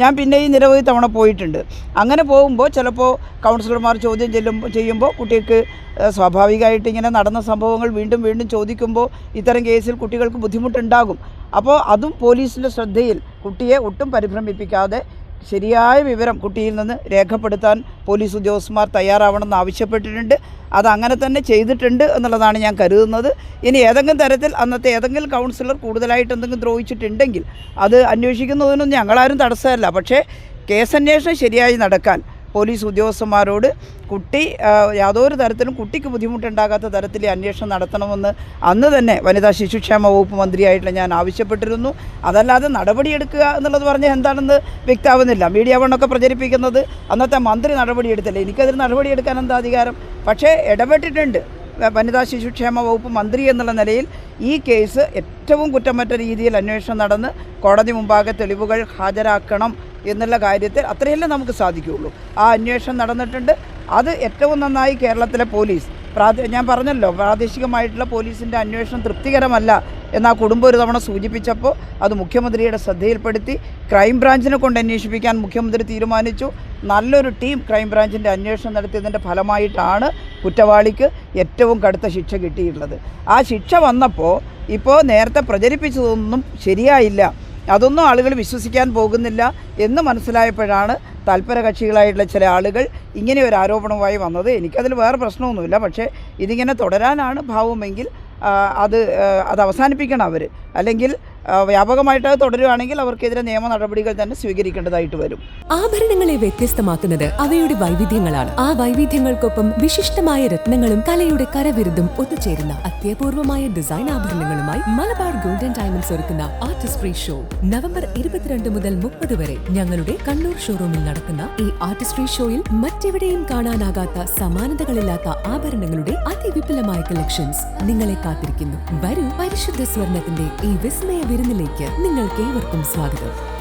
ഞാൻ പിന്നെ ഈ നിരവധി തവണ പോയിട്ടുണ്ട്. അങ്ങനെ പോകുമ്പോൾ ചിലപ്പോൾ കൗൺസിലർമാർ ചോദ്യം ചെല്ലുമ്പോൾ ചെയ്യുമ്പോൾ കുട്ടികൾക്ക് സ്വാഭാവികമായിട്ട് ഇങ്ങനെ നടന്ന സംഭവങ്ങൾ വീണ്ടും വീണ്ടും ചോദിക്കുമ്പോൾ ഇത്തരം കേസിൽ കുട്ടികൾക്ക് ബുദ്ധിമുട്ടുണ്ടാകും. അപ്പോൾ അതും പോലീസിന്റെ ശ്രദ്ധയിൽ കുട്ടിയെ ഒട്ടും പരിഭ്രമിപ്പിക്കാതെ ശരിയായ വിവരം കുട്ടിയിൽ നിന്ന് രേഖപ്പെടുത്താൻ പോലീസ് ഉദ്യോഗസ്ഥന്മാർ തയ്യാറാവണമെന്ന് ആവശ്യപ്പെട്ടിട്ടുണ്ട്. അത് അങ്ങനെ തന്നെ ചെയ്തിട്ടുണ്ട് എന്നുള്ളതാണ് ഞാൻ കരുതുന്നത്. ഇനി ഏതെങ്കിലും തരത്തിൽ അന്നത്തെ ഏതെങ്കിലും കൗൺസിലർ കൂടുതലായിട്ട് എന്തെങ്കിലും ദ്രോഹിച്ചിട്ടുണ്ടെങ്കിൽ അത് അന്വേഷിക്കുന്നതിനൊന്നും ഞങ്ങളാരും തടസ്സമല്ല. പക്ഷേ കേസന്വേഷണം ശരിയായി നടക്കാൻ പോലീസ് ഉദ്യോഗസ്ഥന്മാരോട് കുട്ടി യാതൊരു തരത്തിലും കുട്ടിക്ക് ബുദ്ധിമുട്ടുണ്ടാകാത്ത തരത്തിൽ അന്വേഷണം നടത്തണമെന്ന് അന്ന് തന്നെ വനിതാ ശിശുക്ഷേമ വകുപ്പ് മന്ത്രിയായിട്ടുള്ള ഞാൻ ആവശ്യപ്പെട്ടിരുന്നു. അതല്ലാതെ നടപടിയെടുക്കുക എന്നുള്ളത് പറഞ്ഞാൽ എന്താണെന്ന് വ്യക്തമാവുന്നില്ല മീഡിയ വണ്ണൊക്കെ പ്രചരിപ്പിക്കുന്നത് അന്നത്തെ മന്ത്രി നടപടിയെടുത്തില്ല. നടപടി നടപടിയെടുക്കാൻ എന്താ അധികാരം? പക്ഷേ ഇടപെട്ടിട്ടുണ്ട് വനിതാ ശിശുക്ഷേമ വകുപ്പ് മന്ത്രി എന്നുള്ള നിലയിൽ ഈ കേസ് ഏറ്റവും കുറ്റമറ്റ രീതിയിൽ അന്വേഷണം നടന്ന് കോടതി മുമ്പാകെ തെളിവുകൾ ഹാജരാക്കണം എന്നുള്ള കാര്യത്തിൽ അത്രയല്ലേ നമുക്ക് സാധിക്കുകയുള്ളൂ. ആ അന്വേഷണം നടന്നിട്ടുണ്ട്. അത് ഏറ്റവും നന്നായി കേരളത്തിലെ പോലീസ് പ്രാദേ ഞാൻ പറഞ്ഞല്ലോ പ്രാദേശികമായിട്ടുള്ള പോലീസിന്റെ അന്വേഷണം തൃപ്തികരമല്ല എന്ന് ആ കുടുംബം ഒരു തവണ സൂചിപ്പിച്ചപ്പോൾ അത് മുഖ്യമന്ത്രിയുടെ ശ്രദ്ധയിൽപ്പെടുത്തി. ക്രൈംബ്രാഞ്ചിനെ കൊണ്ട് അന്വേഷിപ്പിക്കാൻ മുഖ്യമന്ത്രി തീരുമാനിച്ചു. നല്ലൊരു ടീം ക്രൈംബ്രാഞ്ചിന്റെ അന്വേഷണം നടത്തിയതിന്റെ ഫലമായിട്ടാണ് കുറ്റവാളിക്ക് ഏറ്റവും കടുത്ത ശിക്ഷ കിട്ടിയിട്ടുള്ളത്. ആ ശിക്ഷ വന്നപ്പോൾ ഇപ്പോൾ നേരത്തെ പ്രചരിപ്പിച്ചതൊന്നും ശരിയായില്ല. അതൊന്നും ആളുകൾ വിശ്വസിക്കാൻ പോകുന്നില്ല എന്ന് മനസ്സിലായപ്പോഴാണ് താല്പര്യ കക്ഷികളായിട്ടുള്ള ചില ആളുകൾ ഇങ്ങനെ ഒരു ആരോപണവുമായി വന്നത്. എനിക്കതിൽ വേറെ പ്രശ്നമൊന്നുമില്ല. പക്ഷേ ഇതിങ്ങനെ തുടരാനാണ് ഭാവമെങ്കിൽ അത് അത് അവസാനിപ്പിക്കണം അവർ അല്ലെങ്കിൽ വ്യാപകമായിട്ട് തുടരുകയാണെങ്കിൽ അവർക്കെതിരെ നിയമ നടപടികൾ തന്നെ സ്വീകരിക്കേണ്ടതായിട്ട് വരും. ആഭരണങ്ങളെ വ്യത്യസ്തമാക്കുന്നത് അവയുടെ വൈവിധ്യങ്ങളാണ്. ആ വൈവിധ്യങ്ങൾക്കൊപ്പം വിശിഷ്ടമായ രത്നങ്ങളും കലയുടെ കരവിരുതും ഒത്തുചേരുന്ന അത്യപൂർവമായ ഡിസൈൻ ആഭരണങ്ങളുമായി മലബാർ ഗോൾഡൻ ഡയമണ്ട്സ് ഒരുക്കുന്ന ആർട്ടിസ്റ്റ് ഫ്രീ ഷോ നവംബർ ഇരുപത്തിരണ്ട് മുതൽ മുപ്പത് വരെ ഞങ്ങളുടെ കണ്ണൂർ ഷോറൂമിൽ നടക്കുന്ന ഈ ആർട്ടിസ്ട്രി ഷോയിൽ മറ്റെവിടെയും കാണാനാകാത്ത സമാനതകളില്ലാത്ത ആഭരണങ്ങളുടെ അതിവിപുലമായ കളക്ഷൻസ് നിങ്ങളെ കാത്തിരിക്കുന്നു. വരൂ പരിശുദ്ധ സ്വർണത്തിന്റെ ഈ വിസ്മയ വിരുന്നിലേക്ക് നിങ്ങൾക്ക് ഏവർക്കും സ്വാഗതം.